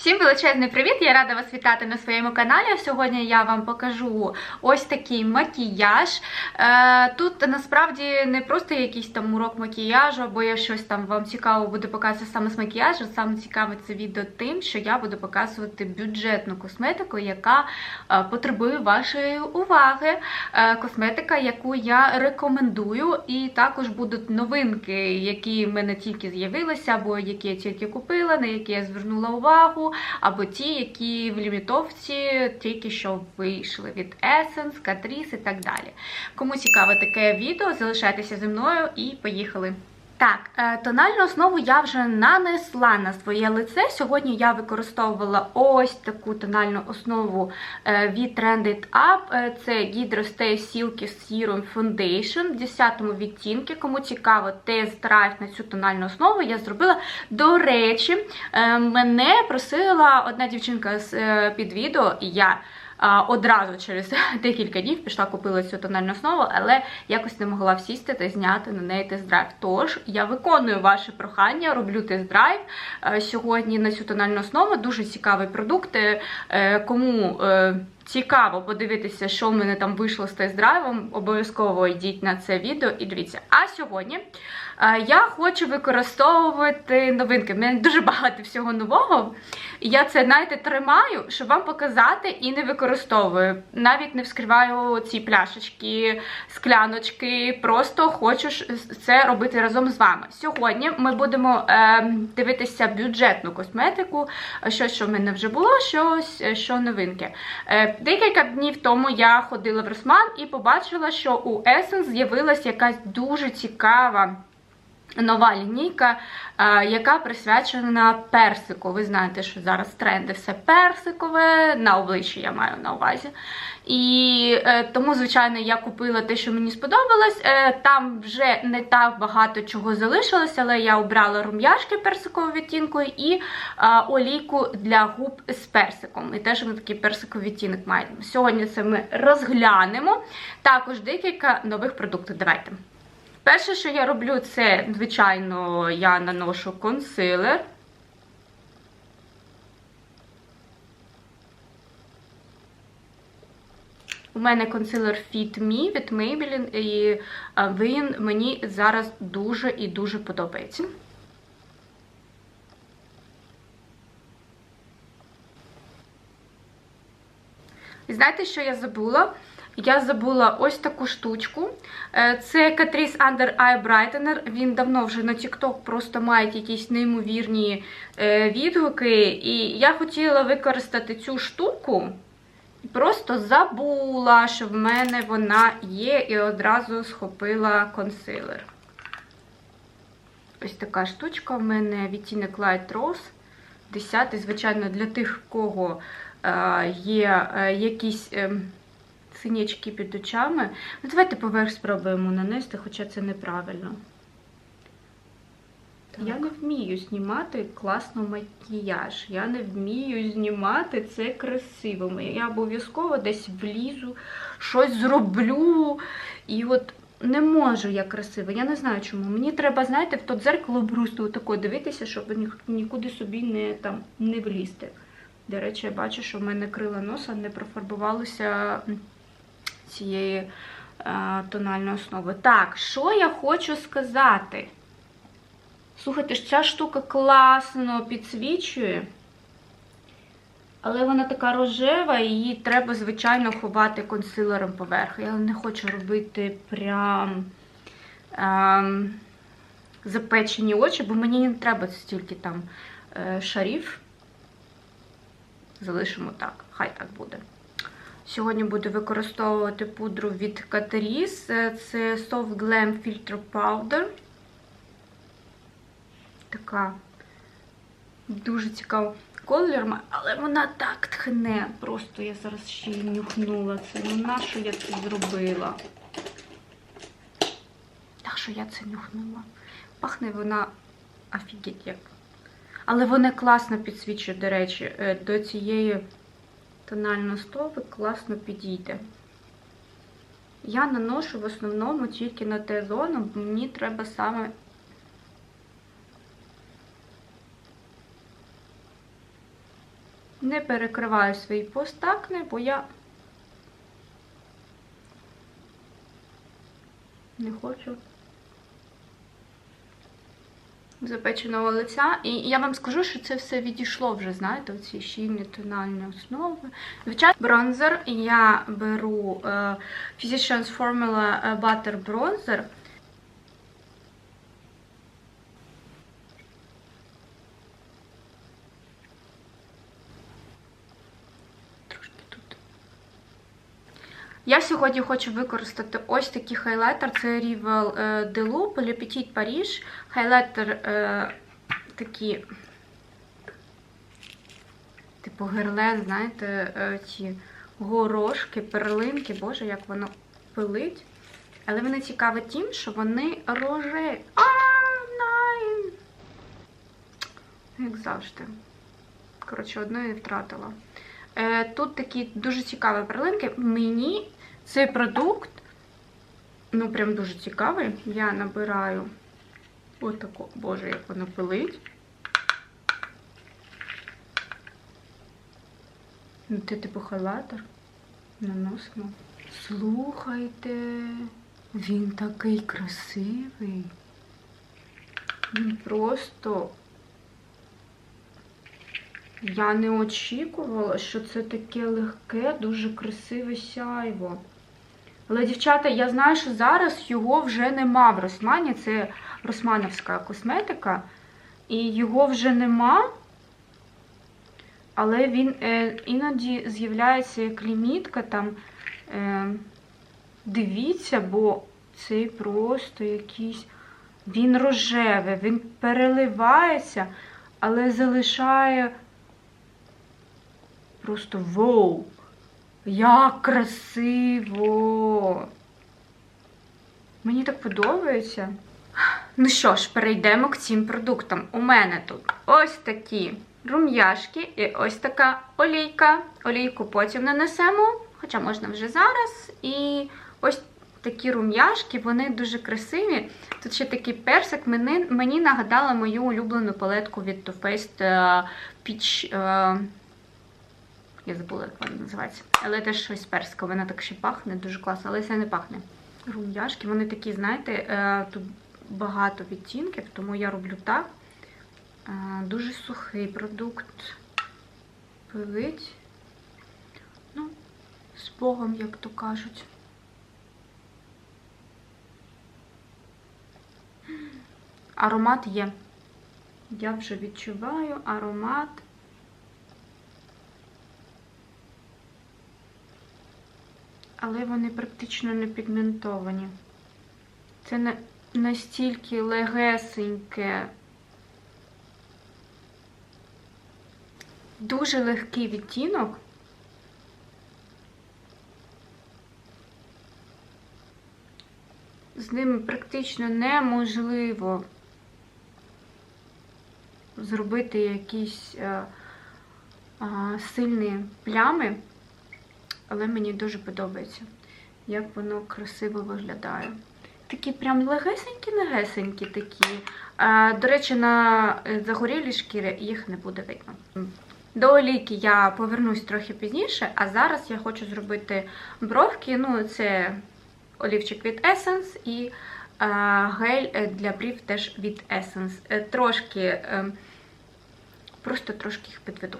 Всім величезний привіт! Я рада вас вітати на своєму каналі. Сьогодні я вам покажу ось такий макіяж. Е, Тут насправді не просто якийсь там урок макіяжу, або я щось там вам цікаво буду показувати саме з макіяжу. Саме цікаве це відео тим, що я буду показувати бюджетну косметику, яка е, потребує вашої уваги. Е, Косметика, яку я рекомендую, і також будуть новинки, які в мене тільки з'явилися, або які я тільки купила, на які я звернула увагу або ті, які в лімітовці тільки що вийшли від Essence, Catrice і так далі. Кому цікаве таке відео, залишайтеся зі мною і поїхали. Так, е, тональну основу я вже нанесла на своє лице. Сьогодні я використовувала ось таку тональну основу е, від Trended Up. Е, Це Hydro Stay Silky Serum Foundation в 10 відтінку. Кому цікаво, тест-драйв на цю тональну основу я зробила. До речі, мене просила одна дівчинка під відео, і я одразу через декілька днів пішла купила цю тональну основу, але якось не могла всісти та зняти на неї тест-драйв. Тож я виконую ваше прохання, роблю тест-драйв е, сьогодні на цю тональну основу. Дуже цікавий продукт. Е, кому е, цікаво подивитися, що в мене там вийшло з тест-драйвом, обов'язково йдіть на це відео і дивіться. А сьогодні я хочу використовувати новинки. У мене дуже багато всього нового. І я це, знаєте, тримаю, щоб вам показати і не використовую. Навіть не вскриваю ці пляшечки, скляночки. Просто хочу це робити разом з вами. Сьогодні ми будемо е, дивитися бюджетну косметику, щось, що в мене вже було, щось, що новинки. Е, Декілька днів тому я ходила в Росман і побачила, що у Essence з'явилася якась дуже цікава. Нова лінійка, е, яка присвячена персику. Ви знаєте, що зараз тренди все персикове, на обличчі я маю на увазі. І е, тому, звичайно, я купила те, що мені сподобалось. Е, там вже не так багато чого залишилось, але я обрала рум'яшки персикового відтінку і олійку для губ з персиком. І теж ми такий персиковий відтінок маємо. Сьогодні це ми розглянемо. Також декілька нових продуктів. Давайте. Перше, що я роблю, це, звичайно, я наношу консилер. У мене консилер Fit Me від Maybelline, і він мені зараз дуже і дуже подобається. І знаєте, що я забула? Я забула ось таку штучку. Е, це Catrice Under Eye Brightener. Він давно вже на TikTok просто має якісь неймовірні е, відгуки. І я хотіла використати цю штуку. Просто забула, що в мене вона є, і одразу схопила консилер. Ось така штучка в мене відтінок Light Rose. 10 звичайно, для тих, в кого е, є якісь ем, синячки під очами. Ну, Давайте поверх спробуємо нанести, хоча це неправильно. Так. Я не вмію знімати класно макіяж. Я не вмію знімати це красиво. Я обов'язково десь влізу, щось зроблю. І от не можу я красиво. Я не знаю чому. Мені треба, знаєте, в то дзеркало брусту тако дивитися, щоб нікуди собі не там не влізти. До речі, я бачу, що в мене крила носа не профарбувалися цієї е, тональної основи. Так, що я хочу сказати? Слухайте, ця штука класно підсвічує, але вона така рожева, її треба, звичайно, ховати консилером поверх. Я не хочу робити прям ем, запечені очі, бо мені не треба стільки там е, шарів. Залишимо так, хай так буде. Сьогодні буду використовувати пудру від Catrice. Це Soft Glam Filter Powder. Така дуже цікава колір, але вона так тхне. Просто я зараз ще й нюхнула це. Ну, на що я це зробила? Так що я це нюхнула? Пахне вона офігеть як. Але вона класно підсвічує, до речі, е, до цієї тональна стовик класно підійде. Я наношу в основному тільки на Т-зону, бо мені треба саме Не перекриваю свої постакни, бо я не хочу запеченого лиця. І я вам скажу, що це все відійшло вже, знаєте, оці щільні тональні основи. Звичайно, бронзер я беру е, Physicians Formula Butter Bronzer. Я сьогодні хочу використати ось такий хайлайтер. Це Rival е, de Loup Le Petit Paris. Хайлайтер е, такі, типу герле, знаєте, е, ці горошки, перлинки, боже, як воно пилить. Але вони цікаві тим, що вони рожеві. А, найн! Як завжди. Коротше, одної втратила. Е, Тут такі дуже цікаві перлинки. Мені цей продукт, ну, прям дуже цікавий. Я набираю отако, боже, як воно пилить. Ну, Це типу халатер. Наносимо. Слухайте, він такий красивий. Він просто. Я не очікувала, що це таке легке, дуже красиве сяйво. Але, дівчата, я знаю, що зараз його вже нема в Росмані. Це росмановська косметика. І його вже нема. Але він е, іноді з'являється як лімітка там. Е, дивіться, бо цей просто якийсь. Він рожевий, він переливається, але залишає просто воу! Як красиво! Мені так подобається. Ну що ж, перейдемо к цим продуктам. У мене тут ось такі рум'яшки і ось така олійка. Олійку потім нанесемо, хоча можна вже зараз. І ось такі рум'яшки, вони дуже красиві. Тут ще такий персик. Мені, мені нагадала мою улюблену палетку від Too Faced е, Peach. Я забула, як вона називається. Але теж щось перське, вона так ще пахне, дуже класно, але це не пахне. Рум'яшки, вони такі, знаєте, е, тут багато відтінків, тому я роблю так. Е, Дуже сухий продукт. Пилить. Ну, з Богом, як то кажуть. Аромат є. Я вже відчуваю аромат. Але вони практично не пігментовані. Це настільки легесеньке, дуже легкий відтінок. З ними практично неможливо зробити якісь а, а, сильні плями але мені дуже подобається, як воно красиво виглядає. Такі прям легесенькі-легесенькі такі. А, До речі, на загорілій шкірі їх не буде видно. До олійки я повернусь трохи пізніше, а зараз я хочу зробити бровки. Ну, це олівчик від Essence і гель для брів теж від Essence. Е, Трошки, е, просто трошки їх підведу.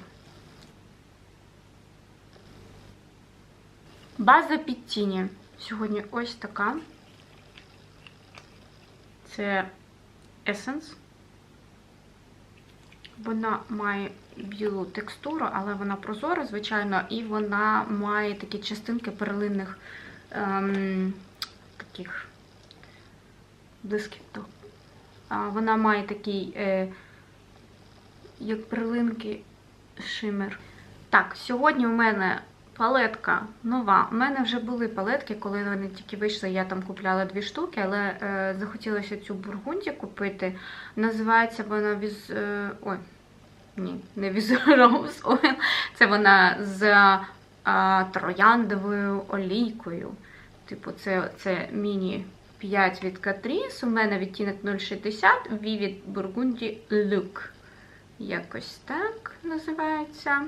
База під тіні. Сьогодні ось така. Це Essence. Вона має білу текстуру, але вона прозора, звичайно, і вона має такі частинки перлинних ем, таких блискіток. Вона має такий, е, як перлинки, шимер. Так, сьогодні у мене Палетка нова. У мене вже були палетки, коли вони тільки вийшли, я там купляла дві штуки, але е, захотілося цю бургунді купити. Називається вона віз. Е, ой, ні, не віз Rose Oil. Це вона з е, трояндовою олійкою. Типу, це це міні 5 від Catrice. У мене відтінок 0,60, Vivid Burgundy Look. Якось так називається.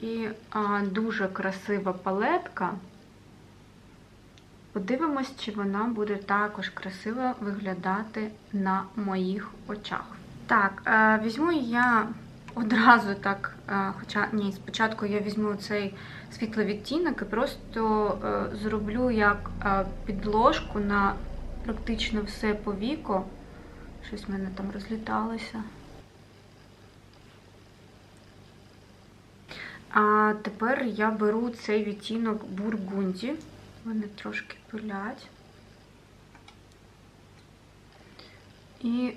І а, дуже красива палетка. Подивимось, чи вона буде також красиво виглядати на моїх очах. Так, е, візьму я одразу так, е, хоча ні, спочатку я візьму цей світлий відтінок і просто е, зроблю як е, підложку на практично все повіко. Щось в мене там розліталося. А тепер я беру цей відтінок бургунді. Вони трошки пилять. І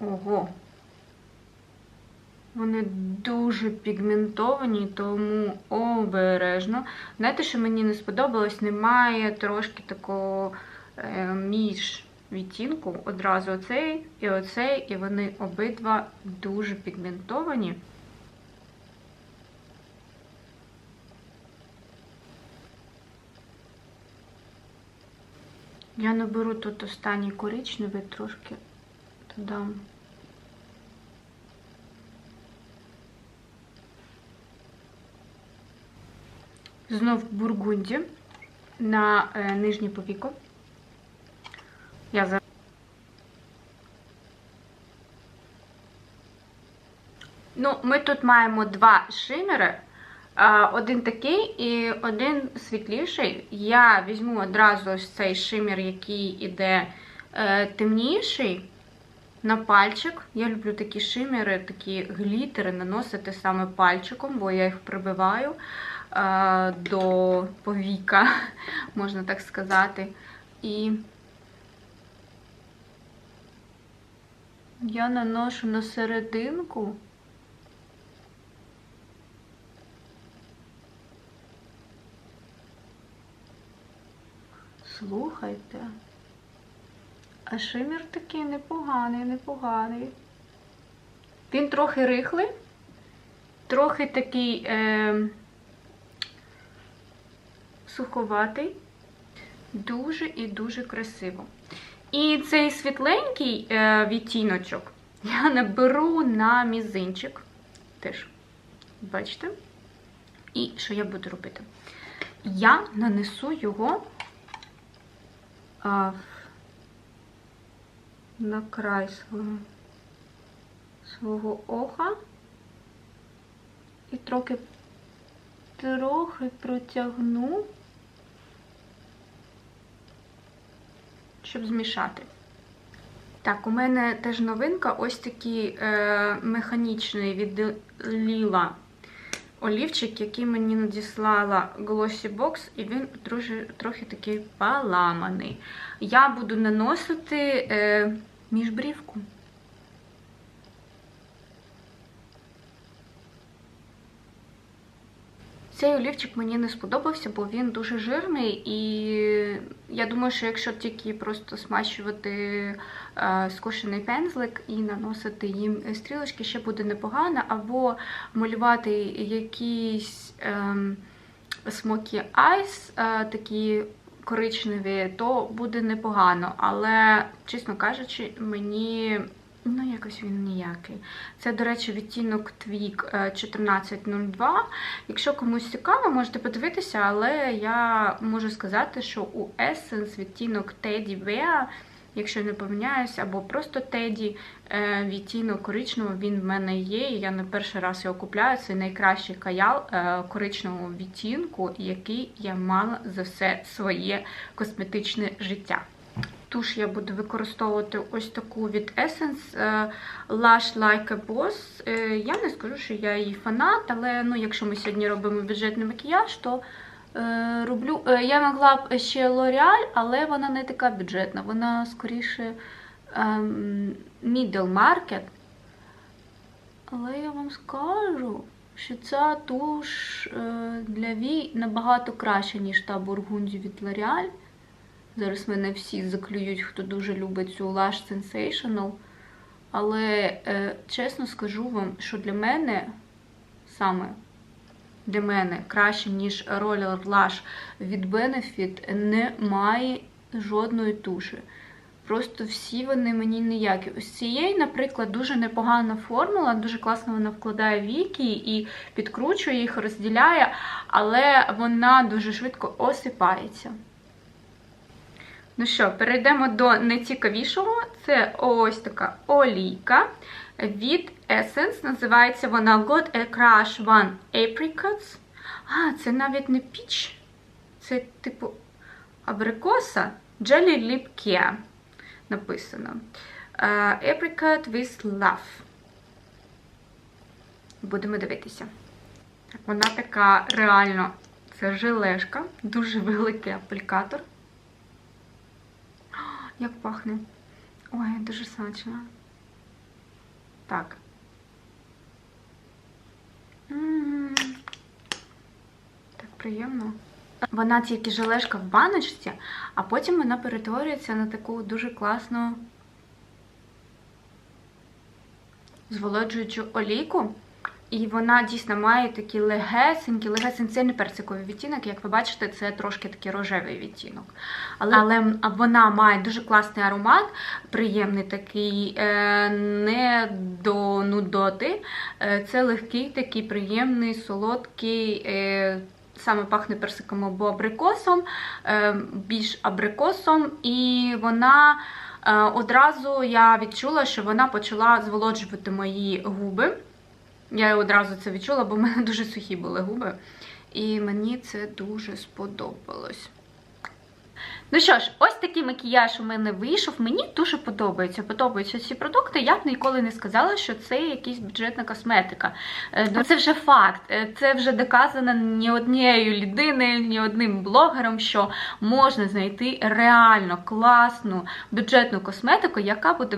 ого. Вони дуже пігментовані, тому обережно. Знаєте, що мені не сподобалось? Немає трошки такого е, між відтінку. Одразу оцей і оцей, і вони обидва дуже пігментовані. Я наберу тут останній коричневий, трошки додам. Знов бургунді на е, нижнє повіко. Я за... Ну, ми тут маємо два шимери. Один такий і один світліший. Я візьму одразу ось цей шимір, який іде е, темніший на пальчик. Я люблю такі шимери, такі глітери наносити саме пальчиком, бо я їх прибиваю е, до повіка, можна так сказати. І я наношу на серединку. Слухайте. А шимір такий непоганий, непоганий. Він трохи рихлий, трохи такий е, суховатий, дуже і дуже красиво. І цей світленький е, відтіночок я наберу на мізинчик. Теж, бачите? І що я буду робити? Я нанесу його а, на край свого, свого оха і трохи, трохи протягну, щоб змішати. Так, у мене теж новинка ось такий е, механічний від Ліла олівчик, який мені надіслала Glossy Box, і він трохи, трохи такий поламаний. Я буду наносити е, міжбрівку. Цей олівчик мені не сподобався, бо він дуже жирний, і я думаю, що якщо тільки просто смачувати е, скошений пензлик і наносити їм стрілочки, ще буде непогано, або малювати якісь е, смокі айс, е, такі коричневі, то буде непогано. Але, чесно кажучи, мені Ну, якось він ніякий. Це, до речі, відтінок Твік 1402. Якщо комусь цікаво, можете подивитися, але я можу сказати, що у Essence відтінок Teddy Bear, якщо не поминяюся, або просто Teddy, е, відтінок коричневого, він в мене є. і Я не перший раз його купляю. Це найкращий каял е, коричневого відтінку, який я мала за все своє косметичне життя. Туш я буду використовувати ось таку від Essence е, Lush Like a Boss. Е, я не скажу, що я її фанат, але ну, якщо ми сьогодні робимо бюджетний макіяж, то е, роблю. Я могла б ще L'Oreal, але вона не така бюджетна, вона скоріше ем, middle market. Але я вам скажу, що ця туш для Вій набагато краща, ніж та Бургунді від L'Oreal. Зараз мене всі заклюють, хто дуже любить цю Lush Sensational. Але, е, чесно скажу вам, що для мене саме для мене краще, ніж Roller Lush від Benefit, немає жодної туші. Просто всі вони мені ніякі. Ось цієї, наприклад, дуже непогана формула, дуже класно вона вкладає віки і підкручує їх, розділяє, але вона дуже швидко осипається. Ну що, перейдемо до найцікавішого. Це ось така олійка від Essence. Називається вона God a Crush One Apricots. А, це навіть не піч. Це типу абрикоса Jelly Lip Care написано. Uh, Apricot with Love. Будемо дивитися. Вона така реально, це желешка, дуже великий аплікатор. Як пахне. Ой, дуже смачно. Так. Так приємно. Вона тільки желешка в баночці, а потім вона перетворюється на таку дуже класну зволоджуючу олійку. І вона дійсно має такі легесенькі, легесенькі, це не персиковий відтінок, як ви бачите, це трошки такий рожевий відтінок. Але, але вона має дуже класний аромат, приємний такий, е, не до нудоти. Е, Це легкий, такий приємний, солодкий. е, Саме пахне персиком або абрикосом, більш абрикосом, і вона одразу я відчула, що вона почала зволоджувати мої губи. Я одразу це відчула, бо в мене дуже сухі були губи. І мені це дуже сподобалось. Ну що ж, ось такий макіяж у мене вийшов. Мені дуже подобається. Подобаються ці продукти. Я б ніколи не сказала, що це якась бюджетна косметика. Е, ну, Це вже факт. Е, Це вже доказано ні однією людиною, ні одним блогером, що можна знайти реально класну бюджетну косметику, яка буде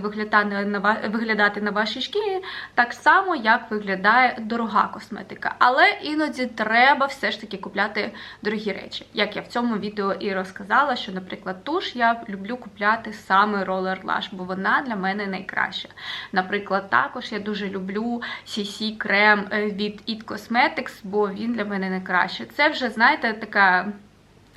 виглядати на вашій шкірі так само, як виглядає дорога косметика. Але іноді треба все ж таки купляти дорогі речі. Як я в цьому відео і розказала, що, наприклад, туш я люблю купляти саме Roller Lash, бо вона для мене найкраща. Наприклад, також я дуже люблю CC крем е, від It Cosmetics, бо він для мене найкращий. Це вже, знаєте, така.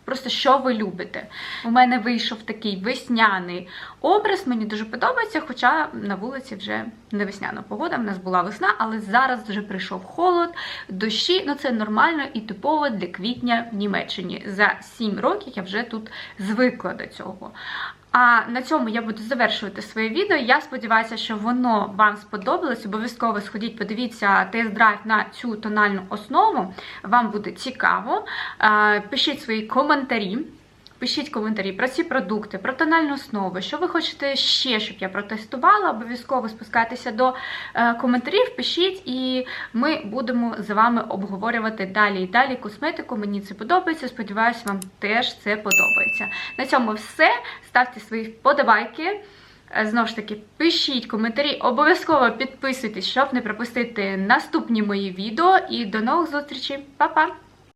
Просто що ви любите. У мене вийшов такий весняний образ, мені дуже подобається, хоча на вулиці вже не весняна погода, в нас була весна, але зараз вже прийшов холод, дощі, ну це нормально і типово для квітня в Німеччині. За 7 років я вже тут звикла до цього. А на цьому я буду завершувати своє відео. Я сподіваюся, що воно вам сподобалось. Обов'язково сходіть, подивіться тест-драйв на цю тональну основу. Вам буде цікаво. Е, Пишіть свої коментарі. Пишіть коментарі про ці продукти, про тональну основу, що ви хочете ще, щоб я протестувала. Обов'язково спускайтеся до е, коментарів, пишіть, і ми будемо з вами обговорювати далі і далі косметику. Мені це подобається. Сподіваюся, вам теж це подобається. На цьому все. Ставте свої вподобайки. Е, Знову ж таки, пишіть коментарі, обов'язково підписуйтесь, щоб не пропустити наступні мої відео. І до нових зустрічей. Па-па!